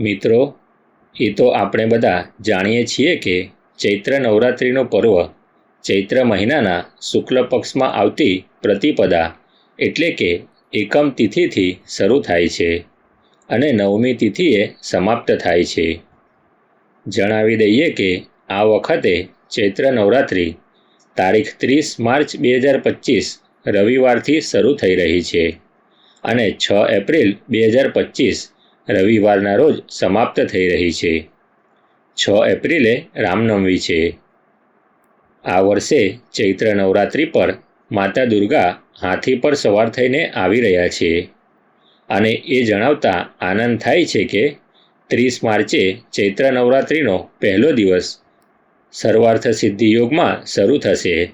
મિત્રો, એ તો આપણે બધા જાણીએ છીએ કે ચૈત્ર નવરાત્રિનો પર્વ ચૈત્ર મહિનાના શુક્લ પક્ષમાં આવતી પ્રતિપદા એટલે કે એકમ તિથિથી શરૂ થાય છે અને નવમી તિથિએ સમાપ્ત થાય છે. જણાવી દઈએ કે આ વખતે ચૈત્ર નવરાત્રિ તારીખ ત્રીસ માર્ચ બે હજાર પચીસ રવિવારથી શરૂ થઈ રહી છે અને છ એપ્રિલ બે હજાર પચીસ રવિવારના રોજ સમાપ્ત થઈ રહી છે. છ એપ્રિલે રામનવમી છે. આ વર્ષે ચૈત્ર નવરાત્રિ પર માતા દુર્ગા હાથી પર સવાર થઈને આવી રહ્યા છે. અને એ જણાવતા આનંદ થાય છે કે ત્રીસ માર્ચે ચૈત્ર નવરાત્રિનો પહેલો દિવસ સર્વાર્થ સિદ્ધિ યોગમાં શરૂ થશે.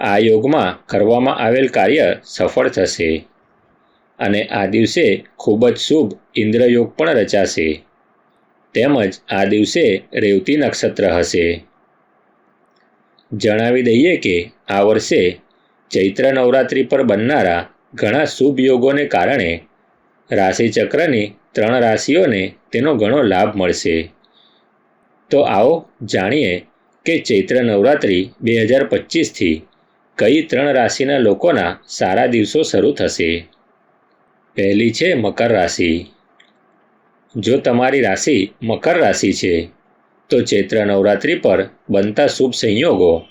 આ યોગમાં કરવામાં આવેલ કાર્ય સફળ થશે. અને આ દિવસે ખૂબ જ શુભ ઇન્દ્રયોગ પણ રચાશે. તેમજ આ દિવસે રેવતી નક્ષત્ર હશે. જણાવી દઈએ કે આ વર્ષે ચૈત્ર નવરાત્રિ પર બનનારા ઘણા શુભ યોગોને કારણે રાશિચક્રની ત્રણ રાશિઓને તેનો ઘણો લાભ મળશે. તો આવો જાણીએ કે ચૈત્ર નવરાત્રિ બે હજાર પચીસથી કઈ ત્રણ રાશિના લોકોના સારા દિવસો શરૂ થશે. પહેલી છે મકર રાશિ. જો તમારી રાશિ મકર રાશિ છે, તો ચૈત્ર નવરાત્રિ પર બનતા શુભ સંયોગો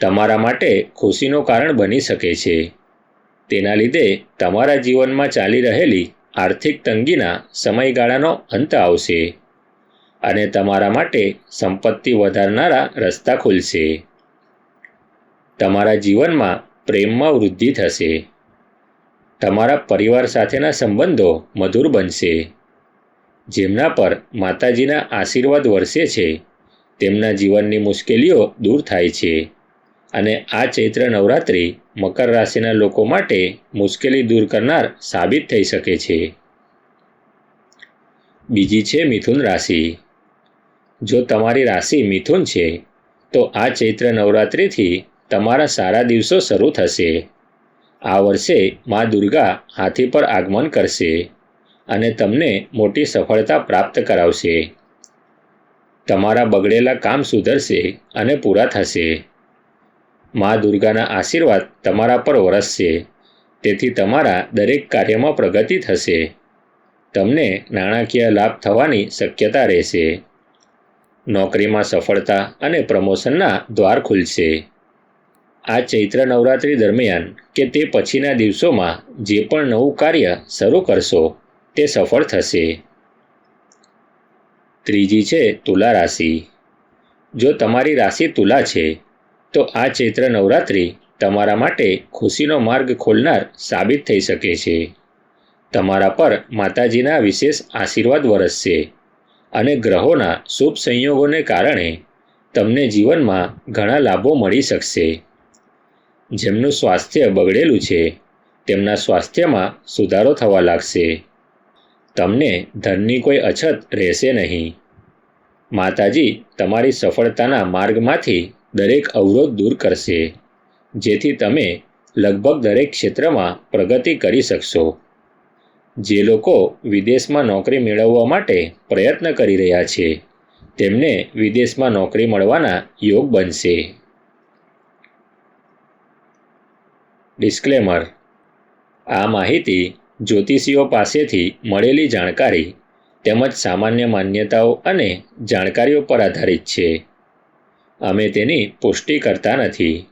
તમારા માટે ખુશીનું કારણ બની શકે છે. તેના લીધે તમારા જીવનમાં ચાલી રહેલી આર્થિક તંગીના સમયગાળાનો અંત આવશે અને તમારા માટે સંપત્તિ વધારનારા રસ્તા ખુલશે. તમારા જીવનમાં પ્રેમમાં વૃદ્ધિ થશે. તમારા પરિવાર સાથેના સંબંધો મધુર બનશે. જેમના પર માતાજીના આશીર્વાદ વરસે છે, તેમના જીવનની મુશ્કેલીઓ દૂર થાય છે. અને આ ચૈત્ર નવરાત્રિ મકર રાશિના લોકો માટે મુશ્કેલી દૂર કરનાર સાબિત થઈ શકે છે. બીજી છે મિથુન રાશિ. જો તમારી રાશિ મિથુન છે, તો આ ચૈત્ર નવરાત્રિથી તમારા સારા દિવસો શરૂ થશે. આ વર્ષે મા દુર્ગા હાથી પર આગમન કરશે અને તમને મોટી સફળતા પ્રાપ્ત કરાવશે. તમારા બગડેલા કામ સુધરશે અને પૂરા થશે. મા દુર્ગાના આશીર્વાદ તમારા પર વરસશે. તેથી તમારા દરેક કાર્યમાં પ્રગતિ થશે. તમને નાણાકીય લાભ થવાની શક્યતા રહેશે. નોકરીમાં સફળતા અને પ્રમોશનના દ્વાર ખુલશે. આ ચૈત્ર નવરાત્રિ દરમિયાન કે તે પછીના દિવસોમાં જે પણ નવું કાર્ય શરૂ કરશો, તે સફળ થશે. ત્રીજી છે તુલા રાશિ. જો તમારી રાશિ તુલા છે, તો આ ચૈત્ર નવરાત્રિ તમારા માટે ખુશીનો માર્ગ ખોલનાર સાબિત થઈ શકે છે. તમારા પર માતાજીના વિશેષ આશીર્વાદ વરસશે અને ગ્રહોના શુભ સંયોગોને કારણે તમને જીવનમાં ઘણા લાભો મળી શકશે. જેમનું સ્વાસ્થ્ય બગડેલું છે, તેમના સ્વાસ્થ્યમાં સુધારો થવા લાગશે. તમને ધનની કોઈ અછત રહેશે નહીં. માતાજી તમારી સફળતાના માર્ગમાંથી દરેક અવરોધ દૂર કરશે, જેથી તમે લગભગ દરેક ક્ષેત્રમાં પ્રગતિ કરી શકશો. જે લોકો વિદેશમાં નોકરી મેળવવા માટે પ્રયત્ન કરી રહ્યા છે, તેમને વિદેશમાં નોકરી મળવાના યોગ બનશે. ડિસ્ક્લેમર આ માહિતી જ્યોતિષીઓ પાસેથી મળેલી જાણકારી તેમજ સામાન્ય માન્યતાઓ અને જાણકારીઓ પર આધારિત છે. અમે તેની પુષ્ટિ કરતા નથી.